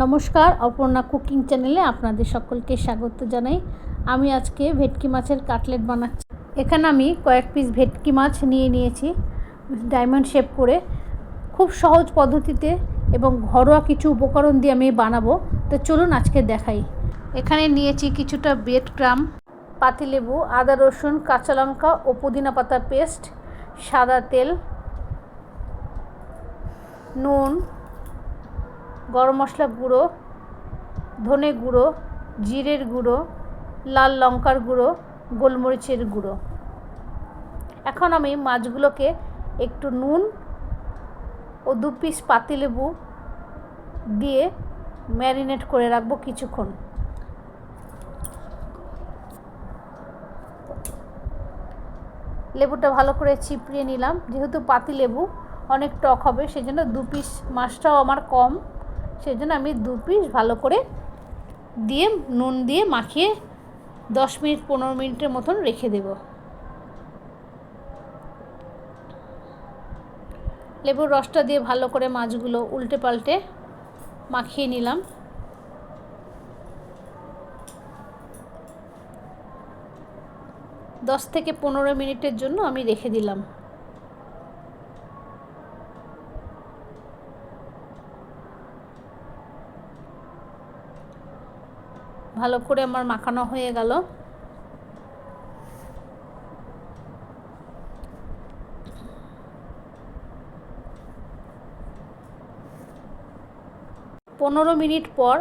নমস্কার, অপর্ণা কুকিং চ্যানেলে আপনাদের সকলকে স্বাগত জানাই। আমি আজকে ভেটকি মাছের কাটলেট বানাচ্ছি। এখানে আমি কয়েক পিস ভেটকি মাছ নিয়ে নিয়েছি, ডায়মন্ড শেপ করে। খুব সহজ পদ্ধতিতে এবং ঘরোয়া কিছু উপকরণ দিয়ে আমি বানাবো। তো চলুন আজকে দেখাই। এখানে নিয়েছি কিছুটা বেড ক্রাম পাতিলেবু আদা রসুন, কাঁচা লঙ্কা ও পুদিনা পাতার পেস্ট, সাদা তেল, নুন গরম মশলা গুঁড়ো, ধনে গুঁড়ো, জিরের গুঁড়ো, লাল লঙ্কার গুঁড়ো, গোলমরিচের গুঁড়ো। এখন আমি মাছগুলোকে একটু নুন ও দু পিস পাতিলেবু দিয়ে ম্যারিনেট করে রাখব কিছুক্ষণ। লেবুটা ভালো করে চিপড়িয়ে নিলাম। যেহেতু পাতি লেবু অনেক টক হবে, সেজন্য দু পিস মাছটাও আমার কম। সেই জন্য আমি দু পিস ভালো করে দিয়ে নুন দিয়ে মাখিয়ে দশ মিনিট, পনেরো মিনিটের মতন রেখে দেব। লেবুর রসটা দিয়ে ভালো করে মাছগুলো উল্টে পাল্টে মাখিয়ে নিলাম। দশ থেকে পনেরো মিনিটের জন্য আমি রেখে দিলাম। ভালো করে আমার মাখানো হয়ে গেল। পনেরো মিনিট পর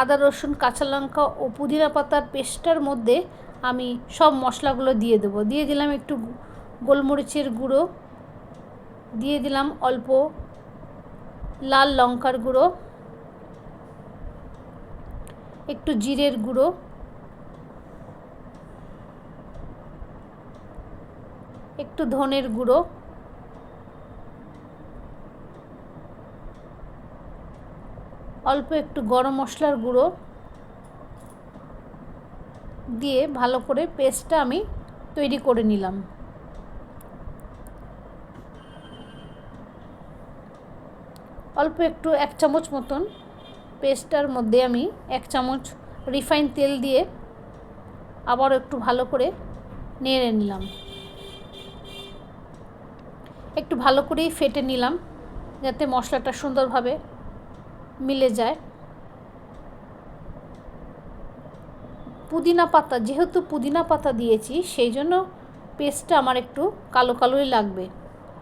আদা, রসুন, কাঁচা লঙ্কা ও পুদিনা পাতার পেস্টটার মধ্যে আমি সব মশলাগুলো দিয়ে দেবো। দিয়ে দিলাম একটু গোলমরিচের গুঁড়ো। দিয়ে দিলাম অল্প লাল লঙ্কার গুঁড়ো। একটু জিরের গুঁড়ো। একটু ধনের গুঁড়ো। অল্প একটু গরম মশলার গুঁড়ো। দিয়ে ভালো করে পেস্টটা আমি তৈরি করে নিলাম। অল্প একটু এক চামচ মতন পেস্টটার মধ্যে আমি এক চামচ রিফাইন তেল দিয়ে আবার একটু ভালো করে নেড়ে নিলাম। একটু ভালো করেই ফেটে নিলাম যাতে মশলাটা সুন্দরভাবে মিলে যায়। পুদিনা পাতা, যেহেতু পুদিনা পাতা দিয়েছি, সেই জন্য পেস্টটা আমার একটু কালো কালোই লাগবে।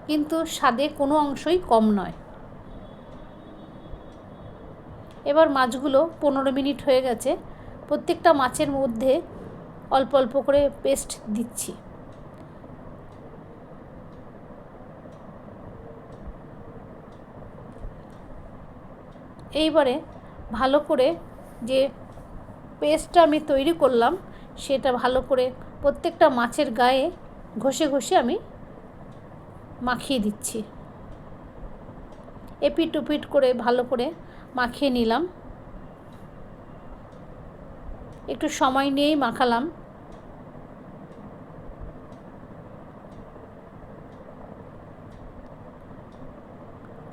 কিন্তু স্বাদে কোনো অংশই কম নয়। এবার মাছগুলো পনেরো মিনিট হয়ে গেছে। প্রত্যেকটা মাছের মধ্যে অল্প অল্প করে পেস্ট দিচ্ছি। এইবারে ভালো করে যে পেস্টটা আমি তৈরি করলাম, সেটা ভালো করে প্রত্যেকটা মাছের গায়ে ঘষে ঘষে আমি মাখিয়ে দিচ্ছি। এপিট উপিট করে ভালো করে মাখিয়ে নিলাম। একটু সময় নিয়েই মাখালাম।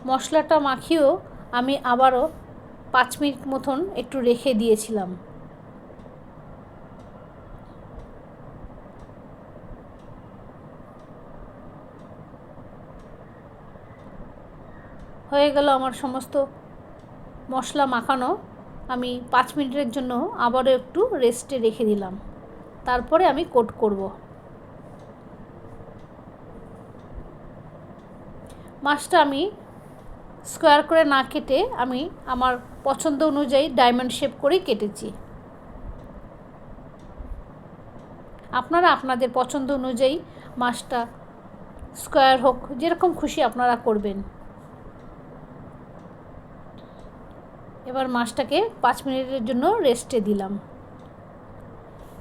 মশলাটা মাখিয়েও আমি আবারও পাঁচ মিনিট মতন একটু রেখে দিয়েছিলাম। হয়ে গেল আমার সমস্ত মশলা মাখানো, আমি পাঁচ মিনিটের জন্য আবারও একটু রেস্টে রেখে দিলাম। তারপরে আমি কোট করব। মাছটা আমি স্কোয়ার করে না কেটে আমি আমার পছন্দ অনুযায়ী ডায়মন্ড শেপ করেই কেটেছি। আপনারা আপনাদের পছন্দ অনুযায়ী মাছটা স্কোয়ার হোক, যেরকম খুশি আপনারা করবেন। এবার মাছটাকে পাঁচ মিনিটের জন্য রেস্টে দিলাম।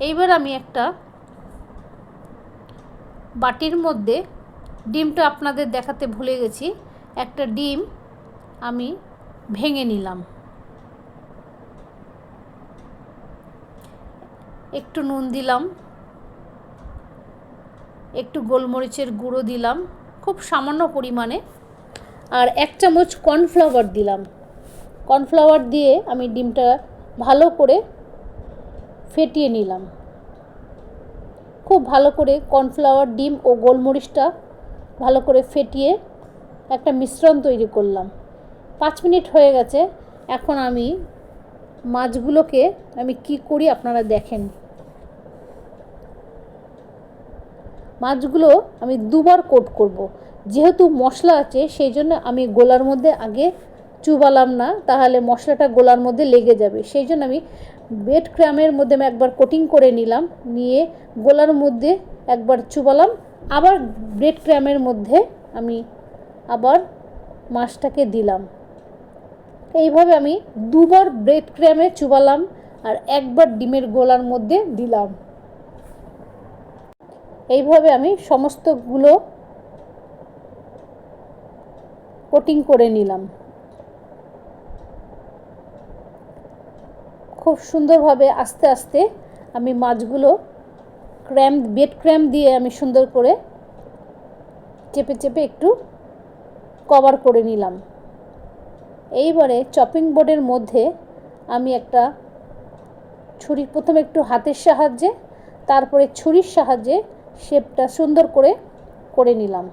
এইবার আমি একটা বাটির মধ্যে ডিমটা আপনাদের দেখাতে ভুলে গেছি, একটা ডিম আমি ভেঙে নিলাম। একটু নুন দিলাম, একটু গোলমরিচের গুঁড়ো দিলাম, খুব সামান্য পরিমাণে, আর এক চামচ কর্নফ্লাওয়ার দিলাম। কর্নফ্লাওয়ার দিয়ে আমি ডিমটা ভালো করে ফেটিয়ে নিলাম। খুব ভালো করে কর্নফ্লাওয়ার, ডিম ও গোলমরিচটা ভালো করে ফেটিয়ে একটা মিশ্রণ তৈরি করলাম। পাঁচ মিনিট হয়ে গেছে, এখন আমি মাছগুলোকে আমি কি করি আপনারা দেখেন। মাছগুলো আমি দুবার কোট করব। যেহেতু মশলা আছে, সেই জন্য আমি গোলার মধ্যে আগে চুবালাম না, তাহলে মশলাটা গোলার মধ্যে লেগে যাবে। সেই জন্য আমি বেড ক্রামের মধ্যে আমি একবার কোটিং করে নিলাম, নিয়ে গোলার মধ্যে একবার চুবালাম। আবার ব্রেড ক্রামের মধ্যে আমি আবার মাছটাকে দিলাম। এইভাবে আমি দুবার ব্রেড ক্র্যামে চুবালাম আর একবার ডিমের গোলার মধ্যে দিলাম। এইভাবে আমি সমস্তগুলো কোটিং করে নিলাম। খুব সুন্দরভাবে আস্তে আস্তে আমি মাছগুলো ক্র্যাম, বেড ক্র্যাম দিয়ে আমি সুন্দর করে চেপে চেপে একটু কভার করে নিলাম। এইবারে চপিং বোর্ডের মধ্যে আমি একটা ছুরি প্রথমে একটু হাতের সাহায্যে, তারপরে ছুরির সাহায্যে শেপটা সুন্দর করে করে নিলাম।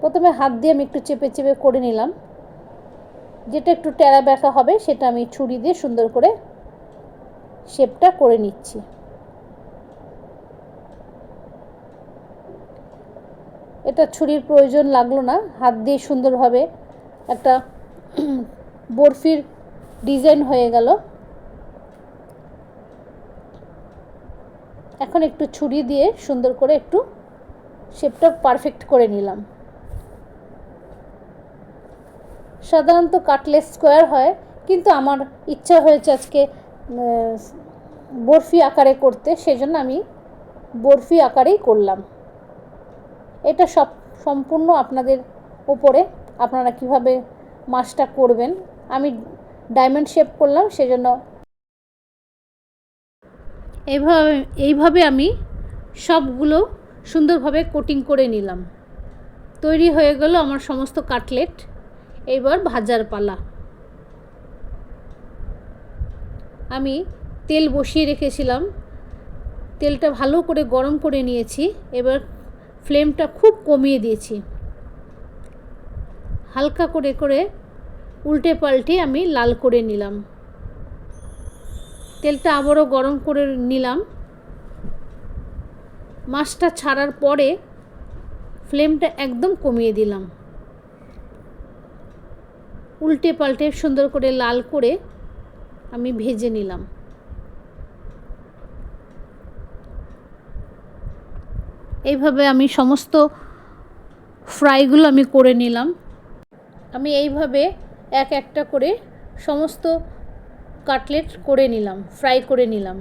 প্রথমে হাত দিয়ে আমি একটু চেপে চেপে করে নিলাম। যেটা একটু টেরা ব্যাকা হবে, সেটা আমি ছুরি দিয়ে সুন্দর করে শেপটা করে নিচ্ছি। এটা ছুরির প্রয়োজন লাগল না, হাত দিয়ে সুন্দরভাবে একটা বরফির ডিজাইন হয়ে গেল। এখন একটু ছুরি দিয়ে সুন্দর করে একটু শেপটা পারফেক্ট করে নিলাম। সাধারণত কাটলেস স্কোয়ার হয়, কিন্তু আমার ইচ্ছা হয়েছে আজকে বরফি আকারে করতে, সেজন্য আমি বরফি আকারেই করলাম। এটা সব সম্পূর্ণ আপনাদের উপরে, আপনারা কীভাবে মাছটা করবেন, আমি ডায়মন্ড শেপ করলাম, সেজন্য এইভাবে এইভাবে আমি সবগুলো সুন্দরভাবে কোটিং করে নিলাম। তৈরি হয়ে গেল আমার সমস্ত কাটলেট। এবার ভাজার পালা। আমি তেল বসিয়ে রেখেছিলাম। তেলটা ভালো করে গরম করে নিয়েছি। এবার ফ্লেমটা খুব কমিয়ে দিয়েছি। হালকা করে করে উল্টে পাল্টে আমি লাল করে নিলাম। তেলটা আবারও গরম করে নিলাম। মাছটা ছাড়ার পরে ফ্লেমটা একদম কমিয়ে দিলাম। উল্টে পাল্টে সুন্দর করে লাল করে আমি ভেজে নিলাম। এইভাবে আমি সমস্ত ফ্রাইগুলো আমি করে নিলাম। আমি এইভাবে এক একটা করে সমস্ত কাটলেট করে নিলাম, ফ্রাই করে নিলাম।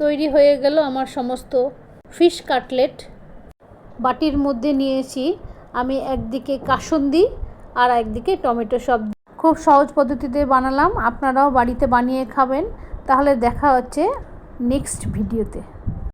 তৈরি হয়ে গেল আমার সমস্ত ফিশ কাটলেট। বাটির মধ্যে নিয়েছি আমি একদিকে কাসন্দি আর একদিকে টমেটো সব। খুব সহজ পদ্ধতিতে বানালাম, আপনারাও বাড়িতে বানিয়ে খাবেন। তাহলে দেখা হচ্ছে নেক্সট ভিডিওতে।